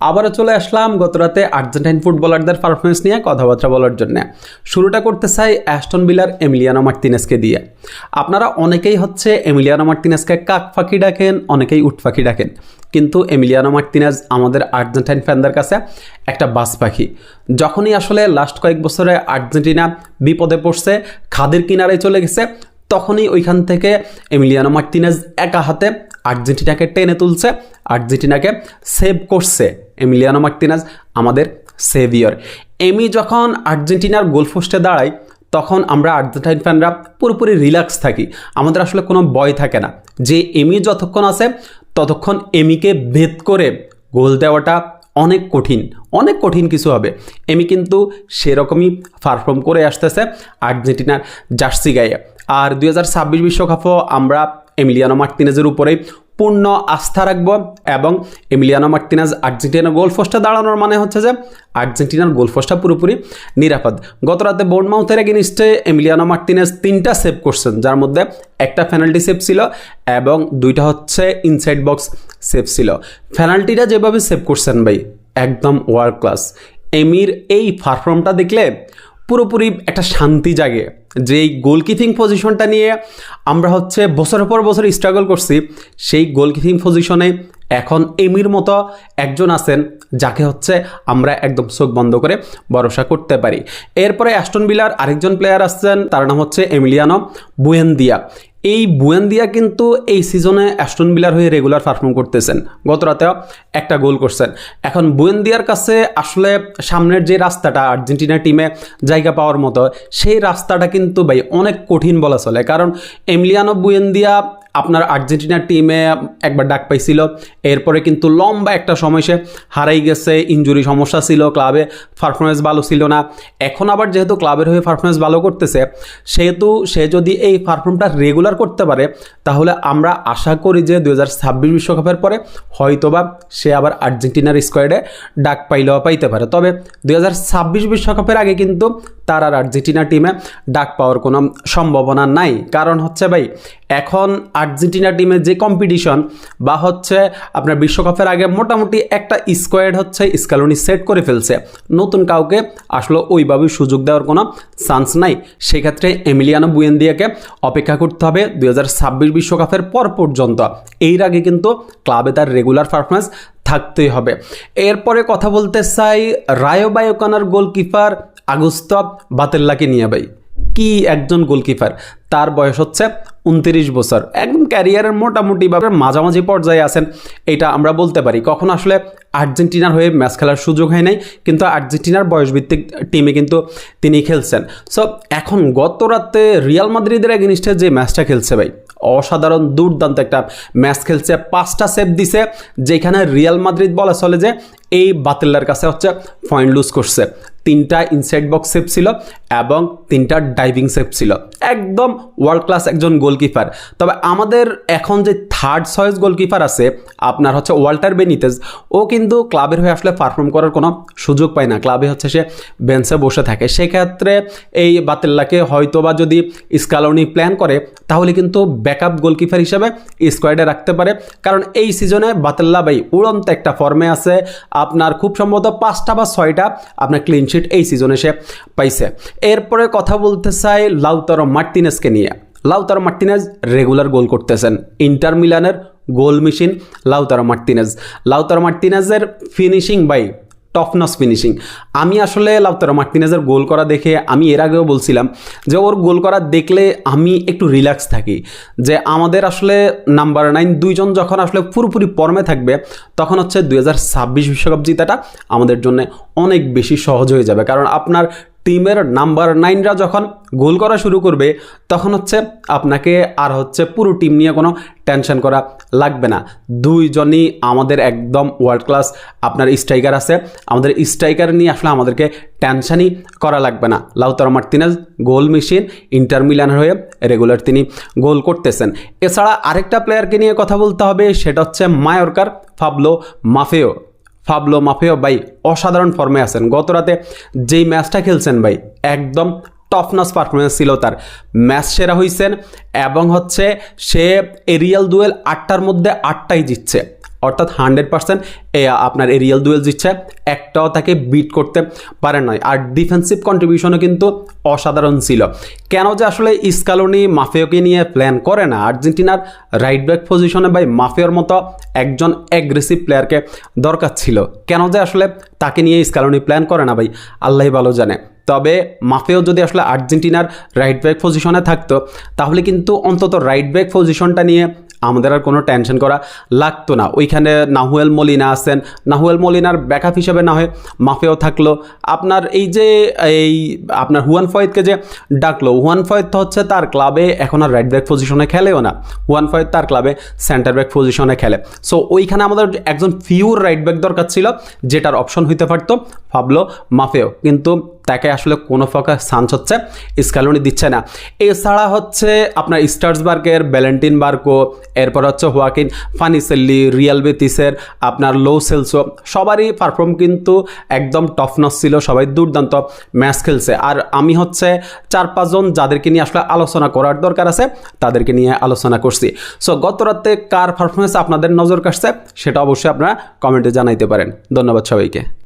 আবারও চলে আসলাম গতরাতে আর্জেন্টাইন ফুটবলারদের পারফরমেন্স নিয়ে কথাবার্তা বলার জন্য। শুরুটা করতে চাই অ্যাস্টন বিলার এমিলিয়ানো মার্তিনেসকে দিয়ে। আপনারা অনেকেই হচ্ছে এমিলিয়ানো মার্তিনেসকে কাক ফাঁকি ডাকেন, অনেকেই উট পাখি ডাকেন। কিন্তু এমিলিয়ানো মার্তিনেজ আমাদের আর্জেন্টাইন ফ্যানদের কাছে একটা বাস পাখি। যখনই আসলে লাস্ট কয়েক বছরে আর্জেন্টিনা বিপদে পড়ছে, খাদের কিনারে চলে গেছে, তখনই ওইখান থেকে এমিলিয়ানো মার্তিনেজ একা হাতে আর্জেন্টিনাকে টেনে তুলছে, আর্জেন্টিনাকে সেভ করছে এমিলিয়ানো মার্তিনেজ আমাদের সেভিয়র। এমি যখন আর্জেন্টিনার গোলপোস্টে দাঁড়ায়, তখন আমরা আর্জেন্টাইন ফ্যানরা পুরোপুরি রিল্যাক্স থাকি। আমাদের আসলে কোনো ভয় থাকে না। যে এমি যতক্ষণ আছে, ততক্ষণ এমিকে ভেদ করে গোল দেওয়াটা অনেক কঠিন অনেক কঠিন কিছু হবে। এমি কিন্তু সেরকমই পারফর্ম করে আসতেছে আর্জেন্টিনার জার্সি গায়ে। আর দুই হাজার ছাব্বিশ বিশ্বকাপও আমরা এমিলিয়ানো মার্তিনেজের উপরেই পূর্ণ আস্থা রাখব এবং এমিলিয়ানো মার্তিনেজ আর্জেন্টিনার গোলফোস্টে দাঁড়ানোর মানে হচ্ছে যে আর্জেন্টিনার গোলফোস্টটা পুরোপুরি নিরাপদ। গত রাতে বোর্ডমাউথের এগেনিস্টে এমিলিয়ানো মার্তিনেজ তিনটা সেভ করছেন, যার মধ্যে একটা পেনাল্টি সেভ ছিল এবং দুইটা হচ্ছে ইনসাইড বক্স সেভ ছিল। পেনাল্টিটা যেভাবে সেভ করছেন ভাই, একদম ওয়ার্ল্ড ক্লাস এমির এই পারফর্মটা দেখলে পুরোপুরি একটা শান্তি জাগে। যে এই গোলকিপিং পজিশনটা নিয়ে আমরা হচ্ছে বছরের পর বছর স্ট্রাগল করছি, সেই গোলকিপিং পজিশনে এখন এমির মতো একজন আছেন যাকে হচ্ছে আমরা একদম চোখ বন্ধ করে ভরসা করতে পারি। এরপরে অ্যাস্টন বিলার আরেকজন প্লেয়ার আসছেন, তার নাম হচ্ছে এমিলিয়ানো বুয়েন্দিয়া এই বুয়েন্দিয়া কিন্তু এই সিজনে অ্যাস্টন বিলার হয়ে রেগুলার পারফর্ম করতেছেন। গত রাতে একটা গোল করছেন। এখন বুয়েন্দিয়ার কাছে আসলে সামনের যে রাস্তাটা আর্জেন্টিনা টিমে জায়গা পাওয়ার মতো, সেই রাস্তাটা কিন্তু ভাই অনেক কঠিন বলা চলে। কারণ এমলিয়ানো বুয়েন্দিয়া আপনার আর্জেন্টিনার টিমে একবার ডাক পাইছিল। এরপরে কিন্তু লম্বা একটা সময় সে হারাই গেছে ইঞ্জুরি সমস্যা ছিল ক্লাবে পারফরমেন্স ভালো ছিল না। এখন আবার যেহেতু ক্লাবের হয়ে পারফরমেন্স ভালো করতেছে, সেহেতু সে যদি এই পারফর্মটা রেগুলার করতে পারে, তাহলে আমরা আশা করি যে দু হাজার বিশ্বকাপের পরে হয়তোবা সে আবার আর্জেন্টিনার স্কোয়াডে ডাক পাইলেও পাইতে পারে। তবে দু বিশ্বকাপের আগে কিন্তু তার আর আর্জেন্টিনা টিমে ডাক পাওয়ার কোনো সম্ভাবনা নাই। কারণ হচ্ছে ভাই, এখন আর্জেন্টিনা টিমের যে কম্পিটিশন বা হচ্ছে আপনার বিশ্বকাপের আগে মোটামুটি একটা স্কোয়াড হচ্ছে স্কালোনি সেট করে ফেলছে। নতুন কাউকে আসলে ওইভাবে সুযোগ দেওয়ার কোনো চান্স নাই। সেক্ষেত্রে এমিলিয়ানো বুয়েন্দিয়াকে অপেক্ষা করতে হবে দুই বিশ্বকাপের পর পর্যন্ত। এর আগে কিন্তু ক্লাবে তার রেগুলার পারফরমেন্স থাকতেই হবে। এরপরে কথা বলতে চাই রায়ো বায়োকানার গোলকিপার আগস্ত বাতেল্লাকে নিয়ে ভাই। কি একজন গোলকিপার? তার বয়স হচ্ছে উনত্রিশ বছর। একদম ক্যারিয়ারের মোটামুটিভাবে মাঝামাঝি পর্যায়ে আছেন। এটা আমরা বলতে পারি। কখন আসলে আর্জেন্টিনার হয়ে ম্যাচ খেলার সুযোগ হয় নাই, কিন্তু আর্জেন্টিনার বয়সভিত্তিক টিমে কিন্তু তিনি খেলছেন। সো এখন গত রাতে রিয়াল মাদ্রিদের এগেনিস্টে যে ম্যাচটা খেলছে ভাই, অসাধারণ, দুর্দান্ত একটা ম্যাচ খেলছে। পাঁচটা সেভ দিছে, যেখানে রিয়াল মাদ্রিদ বলা চলে যে, এই বাতিল্লার কাছে হচ্ছে পয়েন্ট লুজ করছে। তিনটা ইনসাইড বক্স সেভ ছিল এবং তিনটা ডাইভিং সেভ ছিল। একদম ওয়ার্ল্ড ক্লাস একজন গোলকিপার তবে আমাদের এখন যে থার্ড চয়েস গোলকিপার আছে, আপনার হচ্ছে ওয়াল্টার বেনিতেজ। ও কিন্তু ক্লাবের হয়ে আসলে পারফর্ম করার কোনো সুযোগ পায় না। ক্লাবে হচ্ছে সে বেঞ্চে বসে থাকে। সেক্ষেত্রে এই বাতিল্লাকে হয়তো বা যদি স্কালনি প্ল্যান করে, তাহলে কিন্তু ব্যাকআপ গোলকিপার হিসেবে স্কোয়াডে রাখতে পারে। কারণ এই সিজনে বাতিল্লা ভাই উড়ন্ত একটা ফর্মে আছে। আপনার খুব সম্ভবত পাঁচটা বা ছয়টা আপনার ক্লিনশিট এই সিজনে সে পাইছে। এরপরে কথা বলতে চাই লাউতারো মার্টিনেসকে নিয়ে। লাউতারো মার্টিনেজ রেগুলার গোল করতেছেন। ইন্টার মিলানের goal machine Lautaro Martinez. Lautaro মার্টিনেজের finishing বাই টফনস ফিনিশিং আমি আসলে লাউতারো মার্টিনেজের গোল করা দেখে আমি এর আগেও বলছিলাম যে ওর গোল করা দেখলে আমি একটু রিল্যাক্স থাকি। যে আমাদের আসলে নাম্বার নাইন দুইজন যখন আসলে পুরোপুরি ফর্মে থাকবে, তখন হচ্ছে দুই বিশ্বকাপ জিতাটা আমাদের জন্য অনেক বেশি সহজ হয়ে যাবে। কারণ আপনার টিমের নাম্বার নাইনরা যখন গোল করা শুরু করবে, তখন হচ্ছে আপনাকে আর হচ্ছে পুরো টিম নিয়ে কোনো টেনশন করা লাগবে না। দুইজনই আমাদের একদম ওয়ার্ল্ড ক্লাস আপনার স্ট্রাইকার আছে। আমাদের স্ট্রাইকার নিয়ে আসলে আমাদেরকে টেনশনই করা লাগবে না। Lautaro Martinez, goal machine, Inter মিলানের হয়ে রেগুলার তিনি গোল করতেছেন। এছাড়া আরেকটা প্লেয়ারকে নিয়ে কথা বলতে হবে, সেটা হচ্ছে মায়োরকার ফাবলো মাফেও। ফাবলো মাফেও ভাই, অসাধারণ ফর্মে আছেন। গত রাতে যেই ম্যাচটা খেলছেন ভাই, একদম টফনাস পারফরমেন্স ছিল তার। ম্যাচ সেরা হয়েছেন এবং হচ্ছে সে এরিয়াল দুয়েল আটটার মধ্যে আটটাই জিতছে। অর্থাৎ হান্ড্রেড পার্সেন্ট আপনার এরিয়াল দুয়েল জিতছে। একটাও তাকে বিট করতে পারে নয় আর ডিফেন্সিভ কন্ট্রিবিউশনও কিন্তু অসাধারণ ছিল। কেন যে আসলে ইস্কালোনি মাফিওকে নিয়ে প্ল্যান করে না, আর্জেন্টিনার রাইট ব্যাক পজিশনে ভাই মাফিওর মতো একজন অ্যাগ্রেসিভ প্লেয়ারকে দরকার ছিল। কেন যে আসলে তাকে নিয়ে স্কালোনি প্ল্যান করে না ভাই আল্লাহ ভালো জানে। তবে মাফেও যদি আসলে আর্জেন্টিনার রাইট ব্যাক পজিশনে থাকতো, তাহলে কিন্তু অন্তত রাইট ব্যাক পজিশনটা নিয়ে আমাদের আর কোনো টেনশন করা লাগতো না। ওইখানে নাহুয়েল মলিনা আছেন। নাহুয়েল মলিনার ব্যাকআপ হিসেবে না হয় মাফেও থাকল। আপনার এই যে, এই আপনার হুয়ান ফয়েদকে যে ডাকলো, হুয়ান ফয়েদ তো হচ্ছে তার ক্লাবে এখন আর রাইট ব্যাক পজিশনে খেলেও না। হুয়ান ফয়েদ তার ক্লাবে সেন্টার ব্যাক পজিশনে খেলে। সো ওইখানে আমাদের একজন ফিউর রাইট ব্যাক দরকার ছিল, যেটার অপশন হইতে পারতো ফাবলো মাফেও। কিন্তু তাকে আসলে কোনো প্রকার চান্স হচ্ছে স্ক্যালোনি দিচ্ছে না। এছাড়া হচ্ছে আপনার স্টার্সবার্গের, ব্যালেন্টিন বার্কো এরপর হচ্ছে হোয়াকিন, ফানিসেল্লি, রিয়াল বেতিসের, আপনার লো সেলসো, সবারই পারফর্ম কিন্তু একদম টফনস ছিল, সবাই দুর্দান্ত ম্যাচ খেলছে। আর আমি হচ্ছে চার পাঁচজন যাদেরকে নিয়ে আসলে আলোচনা করার দরকার আছে, তাদেরকে নিয়ে আলোচনা করছি। সো গত রাতে কার পারফরমেন্স আপনাদের নজর কাটছে সেটা অবশ্যই আপনারা কমেন্টে জানাইতে পারেন। ধন্যবাদ সবাইকে।